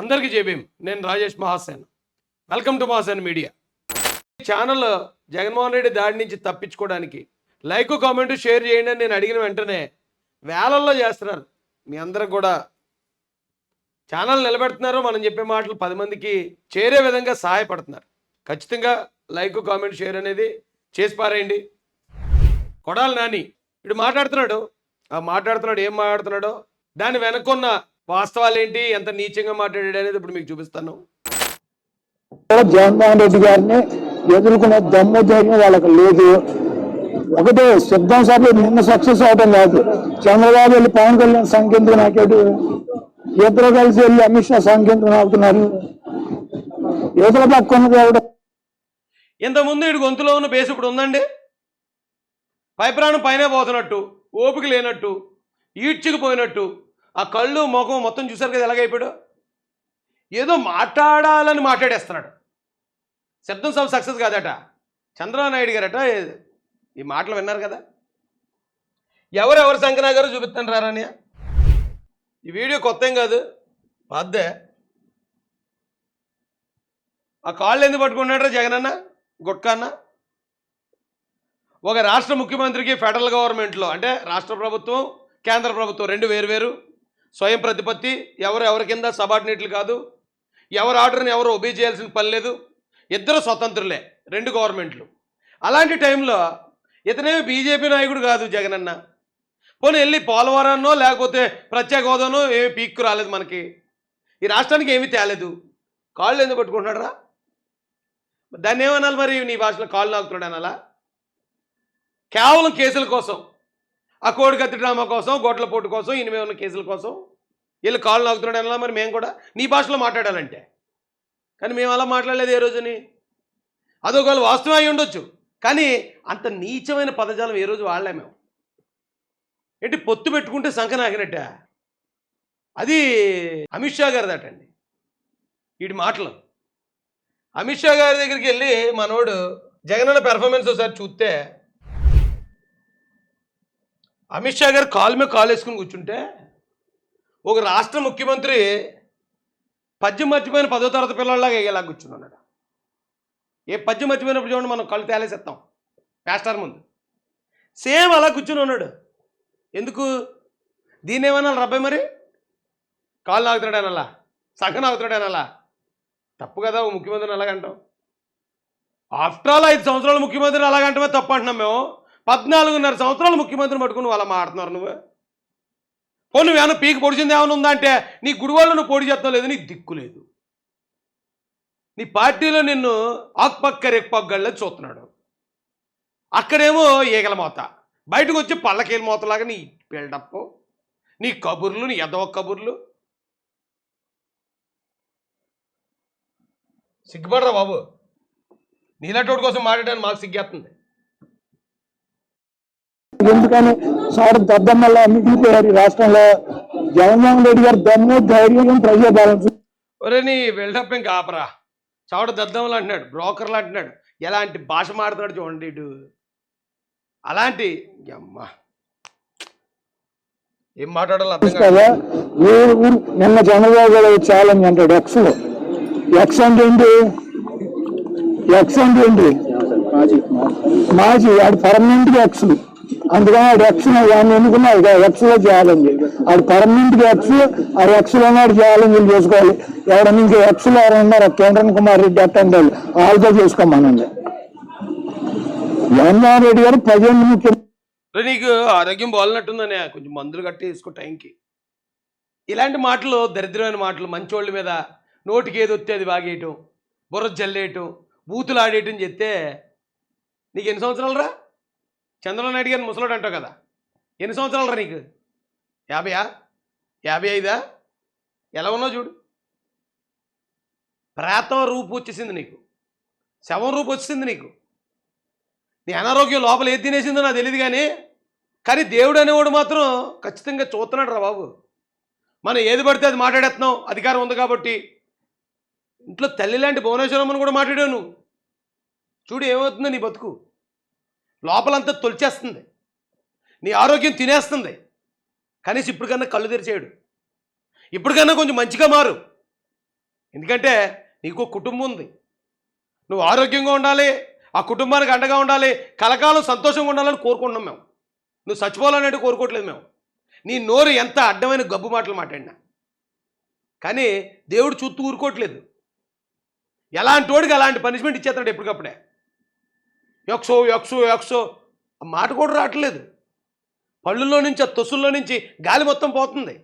అందరికీ జేబీం నేను Rajesh Mahasen. Welcome to Mahasen media ఈ ఛానల్ జగన్మోహన్ రెడ్డి దాడి నుంచి తప్పించుకోవడానికి లైక్ కామెంట్ షేర్ చేయండి అని నేను అడిగిన వెంటనే వేలల్లో చేస్తున్నారు. మీ అందరు కూడా ఛానల్ నిలబెడుతున్నారు. మనం చెప్పే మాటలు పది మందికి చేరే విధంగా సహాయపడుతున్నారు. ఖచ్చితంగా లైక్ కామెంట్ షేర్ అనేది చేసి పారేయండి. కొడాలి నాని ఇటు మాట్లాడుతున్నాడు. ఆ మాట్లాడుతున్నాడు ఏం మాట్లాడుతున్నాడో దాని వెనకున్న వాస్తవాలు ఏంటి ఎంత నీచంగా మాట్లాడాడు అనేది ఇప్పుడు మీకు చూపిస్తాను. జగన్మోహన్ రెడ్డి గారిని ఎదుర్కొనే దమ్ము ధైర్యం వాళ్ళకి లేదు. ఒకటే సిద్ధం సభ నిన్న సక్సెస్ అవడం కాదు. చంద్రబాబు వెళ్ళి పవన్ కళ్యాణ్ సంఖ్యంతో నాకేడు ఇద్దరు కలిసి వెళ్ళి అమిత్ షా సంఖ్యంతో నాకుతున్నారు ఇతర పక్క ఉన్నది ఎవడు ఇంతకుముందు ఇటు గొంతులో ఉన్న బేస్ ఇప్పుడు ఉందండి? పైప్రాణం పైనే పోతున్నట్టు ఓపిక లేనట్టు ఈడ్చుకుపోయినట్టు ఆ కళ్ళు ముఖం మొత్తం చూసారు కదా ఎలాగైపోయాడు ఏదో మాట్లాడాలని మాట్లాడేస్తున్నాడు. శబ్దం సభ సక్సెస్ కాదట. చంద్రబాబు నాయుడు గారట ఈ మాటలు విన్నారు కదా? ఎవరెవరు శంకనా గారు చూపిస్తాను రారాని ఈ వీడియో కొత్త ఏం కాదు. అద్దే ఆ కాళ్ళు ఎందుకు పట్టుకున్నాడు జగనన్న గుట్కాన్న ఒక రాష్ట్ర ముఖ్యమంత్రికి ఫెడరల్ గవర్నమెంట్లో అంటే రాష్ట్ర ప్రభుత్వం కేంద్ర ప్రభుత్వం రెండు వేరు వేరు. స్వయం ప్రతిపత్తి ఎవరు ఎవరి కింద సబార్డినేట్లు కాదు ఎవరు ఆర్డర్ని ఎవరు ఒబే చేయాల్సిన పని లేదు. ఇద్దరు స్వతంత్రులే రెండు గవర్నమెంట్లు. అలాంటి టైంలో ఇతనేమి బీజేపీ నాయకుడు కాదు జగనన్న పోనీ వెళ్ళి పోలవరాన్నో లేకపోతే ప్రత్యేక హోదానో ఏమి పీక్కు రాలేదు మనకి. ఈ రాష్ట్రానికి ఏమీ తేలేదు. కాళ్ళు ఎందుకు పట్టుకుంటున్నాడు రా దాన్ని ఏమనాలి మరి నీ భాషలో కాళ్ళు నాకుతున్నాడు అనాలా? కేవలం కేసుల కోసం. ఆ కోడికత్తి డ్రామా కోసం గోట్ల పోటు కోసం ఇనిమే ఉన్న కేసుల కోసం వీళ్ళు కాళ్ళు నాకుతున్నాడు మరి మేము కూడా నీ భాషలో మాట్లాడాలంటే. కానీ మేము అలా మాట్లాడలేదు ఏ రోజుని? అదొకవేళ వాస్తవం అయి ఉండొచ్చు. కానీ అంత నీచమైన పదజాలం ఏ రోజు వాడలే మేము. ఏంటి పొత్తు పెట్టుకుంటే సంఖ నాకినట్ట? అది అమిత్ షా గారి దాటండి. వీటి మాటలు. అమిత్ షా గారి దగ్గరికి వెళ్ళి మనోడు జగనన్న పెర్ఫార్మెన్స్ ఒకసారి చూస్తే అమిత్ షా గారు కాలు మీద కాలు వేసుకుని కూర్చుంటే ఒక రాష్ట్ర ముఖ్యమంత్రి పద్యం మర్చిపోయిన పదో తరగతి పిల్లల్లాగా ఇలా కూర్చున్నాడు ఏ పద్యం మర్చిపోయినప్పుడు చూడండి మనం కళ్ళు తేలేసేస్తాం ప్యాస్టర్ ముందు. సేమ్ అలా కూర్చుని ఉన్నాడు. ఎందుకు? దీన్ని ఏమన్నా రబ్బాయి మరి? కాళ్ళు నాగుతున్నాడు అలా సగం నాగుతున్నాడు అలా తప్పు కదా ఓ ముఖ్యమంత్రిని అలాగంటాం ఆఫ్టర్ ఆల్ ఐదు సంవత్సరాలు ముఖ్యమంత్రిని అలాగంటమే తప్పు అంటున్నాం మేము. పద్నాలుగున్నర సంవత్సరాలు ముఖ్యమంత్రిని పట్టుకుని వాళ్ళ అలా మాడుతున్నారు నువ్వు. పో నువ్వేమన్నా పీకి పొడిచింది ఏమైనా ఉందంటే నీ గుడివాళ్ళు నువ్వు పొడి చేస్తావు లేదు నీకు దిక్కు లేదు. నీ పార్టీలో నిన్ను ఆక్పక్క రెక్పగ్గళ్ళ చూస్తున్నాడు. అక్కడేమో ఈగల మోత. బయటకు వచ్చి పళ్ళకేల మోతలాగా నీ బిల్డప్ నీ కబుర్లు నీ ఎదవ కబుర్లు. సిగ్గుపడరా బాబు. నీలాంటి కోసం మాట్లాడడానికి మాకు సిగ్గేస్తుంది. ఎందుకని సార్ దద్దమ్మల్లా మిగిలిపోయారు ఈ రాష్ట్రంలో జగన్మోహన్ రెడ్డి గారు దమ్ము ధైర్యం ప్రజాపాలన ఒరే నీ బిల్డప్ ఇంకా ఆపరా చవట దద్దములు అంటున్నాడు బ్రోకర్లు అంటున్నాడు. ఎలాంటి భాష మాడుతున్నాడు చూడండి ఇటు. అలాంటి అమ్మా ఏం మాట్లాడాలో అర్థం కాదు. నిన్న చంద్రబాబు గారు ఛాలెంజ్ అంటాడు ఎక్స్లో ఎక్స్ అంటే ఏంటి? ఎక్స్ అంటే ఏంటి? మాజీ. ఆడు పర్మనెంట్గా ఎక్స్ అందుకని ఆడు ఎక్స్ ఎన్నుకున్నాడు ఎక్స్లో ఛాలెంజ్ ఆడు పర్మనెంట్గా ఆ ఆడు ఎక్స్లో ఉన్నాడు ఛాలెంజ్ చేసుకోవాలి. ఎవడన్నా ఇంకా ఎక్స్లో ఎవరు కేంద్రన్ కుమార్ రెడ్డి అట్టండి వాళ్ళతో చేసుకోమనండి. జగన్మోహన్ రెడ్డి గారు ప్రజెంట్ ముఖ్యమంత్రి రే నీకు ఆరోగ్యం బాగున్నట్టుందనే కొంచెం మందులు కట్టి వేసుకో టైంకి. ఇలాంటి మాటలు దరిద్రమైన మాటలు మంచోళ్ళ మీద నోటికి ఏది వస్తే అది వాగేయటం బుర్ర జల్లేయటం బూతులు ఆడేయటం చెప్తే నీకు ఎన్ని సంవత్సరాలు రా? చంద్రబాబు నాయుడు గారిని ముసలాడు అంటావు కదా. ఎన్ని సంవత్సరాలు రా నీకు? యాభైయా యాభై ఐదా? ఎలా ఉన్నావు చూడు. ప్రేతం రూపు వచ్చేసింది నీకు. శవం రూపు వచ్చేసింది నీకు. నీ అనారోగ్యం లోపల ఏది తినేసిందో నాకు తెలియదు కానీ కానీ దేవుడు అనేవాడు మాత్రం ఖచ్చితంగా చూస్తున్నాడు రా బాబు. మనం ఏది పడితే అది మాట్లాడేస్తున్నాం అధికారం ఉంది కాబట్టి. ఇంట్లో తల్లి లాంటి భువనేశ్వరమ్మని కూడా మాట్లాడావు నువ్వు. చూడు ఏమవుతుందో నీ బతుకు. లోపలంతా తొలిచేస్తుంది. నీ ఆరోగ్యం తినేస్తుంది. కనీసం ఇప్పటికన్నా కళ్ళు తెరిచేయడు. ఇప్పటికన్నా కొంచెం మంచిగా మారు. ఎందుకంటే నీకు ఒక కుటుంబం ఉంది. నువ్వు ఆరోగ్యంగా ఉండాలి ఆ కుటుంబానికి అండగా ఉండాలి కలకాలం సంతోషంగా ఉండాలని కోరుకుంటున్నాం మేము. నువ్వు చచ్చిపోవాలనేది కోరుకోవట్లేదు మేము. నీ నోరు ఎంత అడ్డమైన గబ్బు మాటలు మాట్లాడినా. కానీ దేవుడు చూత్తూ ఊరుకోవట్లేదు. ఎలాంటి వాడికి అలాంటి పనిష్మెంట్ ఇచ్చేస్తాడు ఎప్పటికప్పుడే. యక్సో యక్సో యక్సో ఆ మాట కూడా రావట్లేదు. పళ్ళుల్లో నుంచి ఆ తొసుల్లో నుంచి గాలి మొత్తం పోతుంది.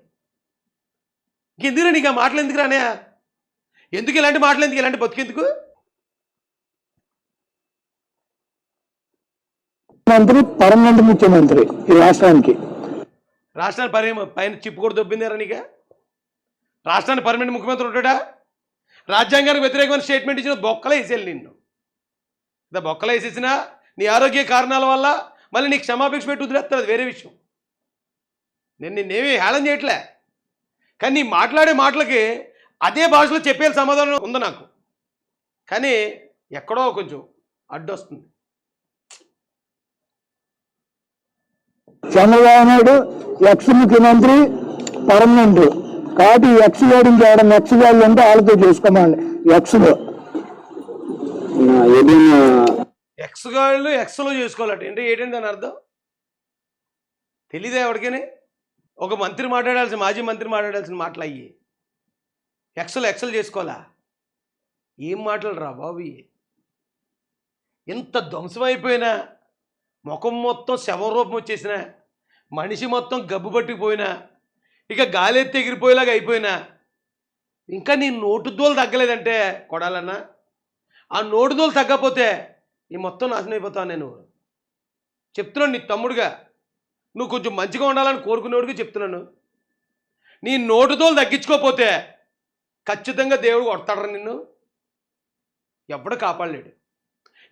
ఇంకెందుకు నీకు ఆ మాటలు ఎందుకు రానే? ఎందుకు ఇలాంటి మాటలు ఎందుకు ఇలాంటి బతికెందుకు మంత్రి పర్మనెంట్ ముఖ్యమంత్రి ఈ రాష్ట్రానికి. రాష్ట్రాన్ని పరి పైన చిప్పు కూడా దొబ్బిందారా నీక? రాష్ట్రానికి పర్మనెంట్ ముఖ్యమంత్రి ఉంటాడా? రాజ్యాంగానికి వ్యతిరేకమైన స్టేట్మెంట్ ఇచ్చిన బొక్కలే వేసేయాలి నిన్ను. ఇదా బొక్కలు వేసేసినా నీ ఆరోగ్య కారణాల వల్ల మళ్ళీ నీకు క్షమాపేక్ష పెట్టి వదిలేస్తారు అది వేరే విషయం. నేను నిన్నేమీ హేళన చేయట్లే. కానీ నీ మాట్లాడే మాటలకి అదే భాషలో చెప్పే సమాధానం ఉంది నాకు? కానీ ఎక్కడో కొంచెం అడ్డొస్తుంది. చంద్రబాబు నాయుడు ఎక్స్ ముఖ్యమంత్రి పర్మనెంట్. కాబట్టి ఎక్స్ వేయడం చేయడం ఎక్స్ వాళ్ళు అంటే వాళ్ళతో చూసుకోమండి. ఎక్స్లో. ఎక్స్ గాళ్ళు ఎక్స్లో చేసుకోవాలట. అంటే ఏంటంటే దాని అర్థం? తెలీదే ఎవరికని? ఒక మంత్రి మాట్లాడాల్సిన మాజీ మంత్రి మాట్లాడాల్సిన మాటలు అయ్యి. ఎక్సలు ఎక్సలు చేసుకోవాలా? ఏం మాటలు రా బాబు ఎంత ఇంత ధ్వంసమైపోయినా ముఖం మొత్తం శవరూపం వచ్చేసిన మనిషి మొత్తం గబ్బు పట్టుకుపోయినా ఇక గాలి ఎత్తి ఎగిరిపోయేలాగా అయిపోయినా ఇంకా నీ నోటు దోలు తగ్గలేదంటే కొడాలన్నా? ఆ నోటిదోలు తగ్గపోతే ఈ మొత్తం నాశనం అయిపోతావు నేను. చెప్తున్నాను నీ తమ్ముడుగా. నువ్వు కొంచెం మంచిగా ఉండాలని కోరుకునేవాడికి చెప్తున్నాను. నీ నోటుదోలు తగ్గించుకోపోతే ఖచ్చితంగా దేవుడు కొడతాడరా నిన్ను. ఎప్పుడు కాపాడలేడు.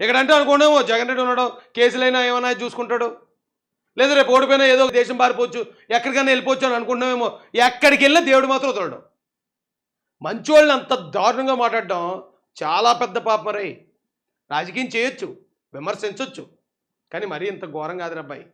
ఎక్కడంటే అనుకోండేమో జగన్ రెడ్డి ఉన్నాడు కేసులైనా ఏమైనా చూసుకుంటాడు. లేదా రేపు ఓడిపోయినా ఏదో ఒక దేశం పారిపోవచ్చు ఎక్కడికైనా వెళ్ళిపోవచ్చు అని అనుకుంటున్నామేమో ఎక్కడికి వెళ్ళినా దేవుడు మాత్రం వదలడు. మంచోళ్ళని అంత దారుణంగా మాట్లాడడం చాలా పెద్ద పాపం రాజకీయం చేయొచ్చు విమర్శించవచ్చు కానీ మరీ ఇంత ఘోరం కాదు అబ్బాయి.